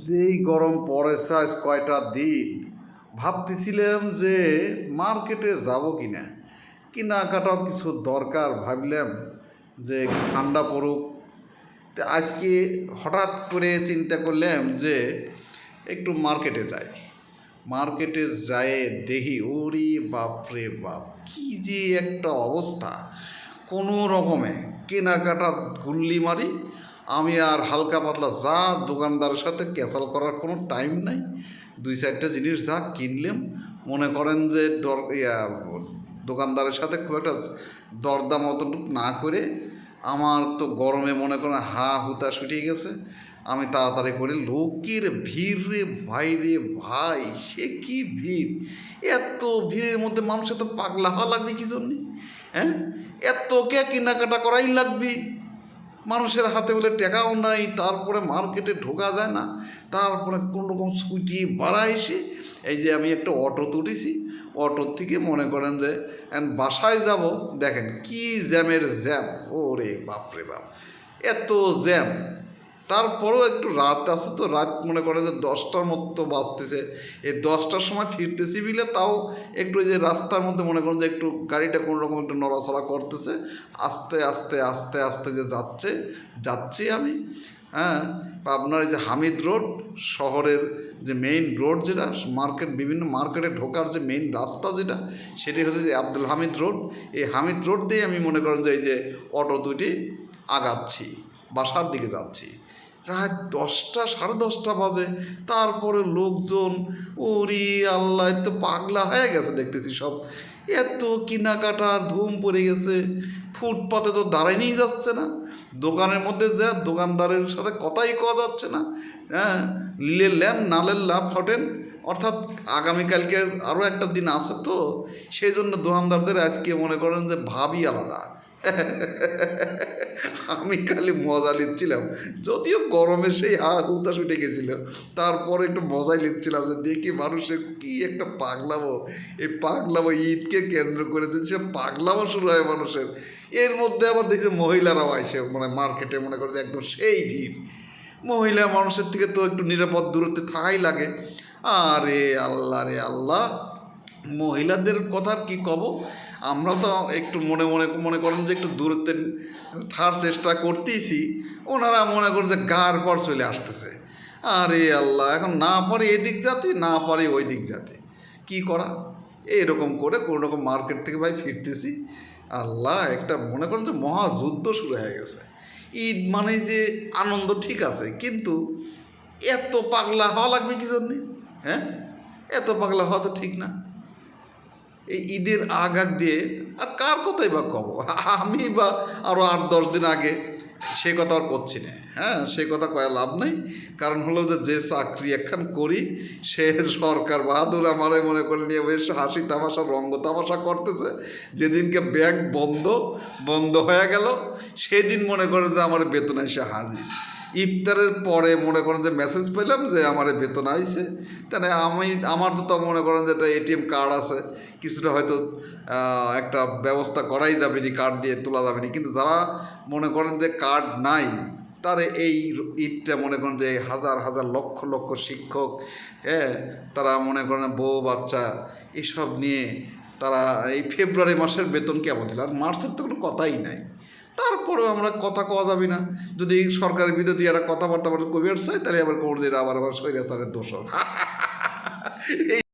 যেই গরম পড়েছে আজ কয়টা দিন, ভাবতেছিলাম যে মার্কেটে যাব কি না কেনাকাটার কিছু দরকার ভাবলাম যে ঠান্ডা পড়ুক। আজকে হঠাৎ করে চিন্তা করলাম যে একটু মার্কেটে যাই। মার্কেটে যায় দেখি, ওরে বাপরে বাপ, কি যে একটা অবস্থা। কোনো রকমে কেনাকাটা গুল্লি মারি আমি আর হালকা পাতলা যা দোকানদারের সাথে ক্যাসাল করার কোনো টাইম নাই। দুই চারটা জিনিস যা কিনলাম। মনে করেন যে দর, ইয়া, দোকানদারের সাথে খুব একটা দরদাম অতটুকু না করে আমার তো গরমে মনে করেন হা হুতা ছুটিয়ে গেছে। আমি তাড়াতাড়ি করে লোকের ভিড় রে ভাই রে ভাই, সে কি ভিড়? এত ভিড়ের মধ্যে মানুষের তো পাগলা হওয়া লাগবে কি জন্যে? হ্যাঁ? এত কে কেনাকাটা করাই লাগবে? মানুষের হাতে বলে টাকাও নাই, তারপরে মার্কেটে ঢোকা যায় না, তারপরে কোন রকম ছুটি বাড়া এসে, এই যে আমি একটা অটো তুটেছি অটোর থেকে মনে করেন যে বাসায় যাব, দেখেন কি জ্যামের জ্যাম, ওরে বাপরে বাপ, এত জ্যাম তারপরেও একটু রাত আছে তো রাত মনে করে যে দশটার মতো বাজতেছে। এই দশটার সময় ফিরতেছি বিলে তাও একটু যে রাস্তার মধ্যে মনে করেন যে একটু গাড়িটা কোনো রকম একটু নড়াচড়া করতেছে। আস্তে আস্তে আস্তে আস্তে যে যাচ্ছে, যাচ্ছি আমি। হ্যাঁ আপনার এই যে হামিদ রোড, শহরের যে মেইন রোড যেটা, মার্কেট, বিভিন্ন মার্কেটে ঢোকার যে মেইন রাস্তা যেটা, সেটি হচ্ছে যে আব্দুল হামিদ রোড। এই হামিদ রোড দিয়ে আমি মনে করেন যে এই যে অটো দুটি আগাচ্ছি, বাসার দিকে যাচ্ছি। রাত দশটা, সাড়ে দশটা বাজে। তারপরে লোকজন, ওরি আল্লাহ তো পাগলা হয়ে গেছে দেখতেছি সব। এত কেনাকাটার ধুম পড়ে গেছে। ফুটপাতে তো দাঁড়াইনিই যাচ্ছে না। দোকানের মধ্যে যা, দোকানদারের সাথে কথাই কওয়া যাচ্ছে না। হ্যাঁ লিলে লেন নালের লাভ হটেন। অর্থাৎ আগামীকালকে আরও একটা দিন আছে তো। সেই জন্য দোকানদারদের আজকে মনে করেন যে ভাবই আলাদা। আমি খালি মজা নিচ্ছিলাম। যদিও গরমে সেই হা হুতাশ উঠে গেছিল, তারপরে একটু মজাই নিচ্ছিলাম যে দেখি মানুষের কি একটা পাগলামো। এই পাগলামো ঈদকে কেন্দ্র করে যে সে পাগলামো শুরু হয় মানুষের। এর মধ্যে আবার দেখছি মহিলারাও আইসে মানে মার্কেটে মনে করে যে একদম সেই ভিড়। মহিলা মানুষের থেকে তো একটু নিরাপদ দূরত্বে থাকাই লাগে। আরে আল্লাহ রে আল্লাহ, মহিলাদের কথা কি কব? আমরা তো একটু মনে মনে মনে করেন যে একটু দূরত্বে থার চেষ্টা করতেইছি। ওনারা মনে করেন যে গার পর চলে আসতেছে। আরে আল্লাহ, এখন না পারে এদিক যাতে, না পারে ওই দিক যাতে। কি করা? এরকম করে কোনো রকম মার্কেট থেকে ভাই ফিরতেছি। আল্লাহ, একটা মনে করেন যে মহাযুদ্ধ শুরু হয়ে গেছে। ঈদ মানে যে আনন্দ ঠিক আছে, কিন্তু এত পাগলা হওয়া লাগবে কি জন্যে? হ্যাঁ? এত পাগলা হওয়া তো ঠিক না। এই ঈদের আগ দিয়ে আর কার কথাই বা কব? আমি বা আরও আট, দশ দিন আগে সে কথা আর করছি না। হ্যাঁ সে কথা কয়া লাভ নাই। কারণ হলো যে যে চাকরি একখান করি, সে সরকার বাহাদুর আমারে মনে করে নিয়ে বেশ হাসি তামাশা, রঙ্গ তামাশা করতেছে। যেদিনকে ব্যাংক বন্ধ বন্ধ হয়ে গেল, সেদিন মনে করে যে আমার বেতন এসে হাজির। ইফতারের পরে মনে করেন যে মেসেজ পেলাম যে আমার বেতন আইছে। তাহলে আমি, আমার তো তো মনে করেন যে একটা এটিএম কার্ড আছে, কিছুটা হয়তো একটা ব্যবস্থা করাই যাবে নি কার্ড দিয়ে তোলা যাবে না। কিন্তু যারা মনে করেন যে কার্ড নাই, তারে এই ঈদটা মনে করেন যে হাজার হাজার, লক্ষ লক্ষ শিক্ষক হ্যাঁ তারা মনে করেন বউ, বাচ্চা, এসব নিয়ে তারা এই ফেব্রুয়ারি মাসের বেতন কেমন দিল? আর মার্চের তো কোনো কথাই নাই। তারপরেও আমরা কথা কওয়া যাবে না। যদি সরকারের বিরোধী একটা কথাবার্তা কবি আসছে তাহলে আবার কোন দিয়ে আবার আবার সৈরাচারের দোষ এই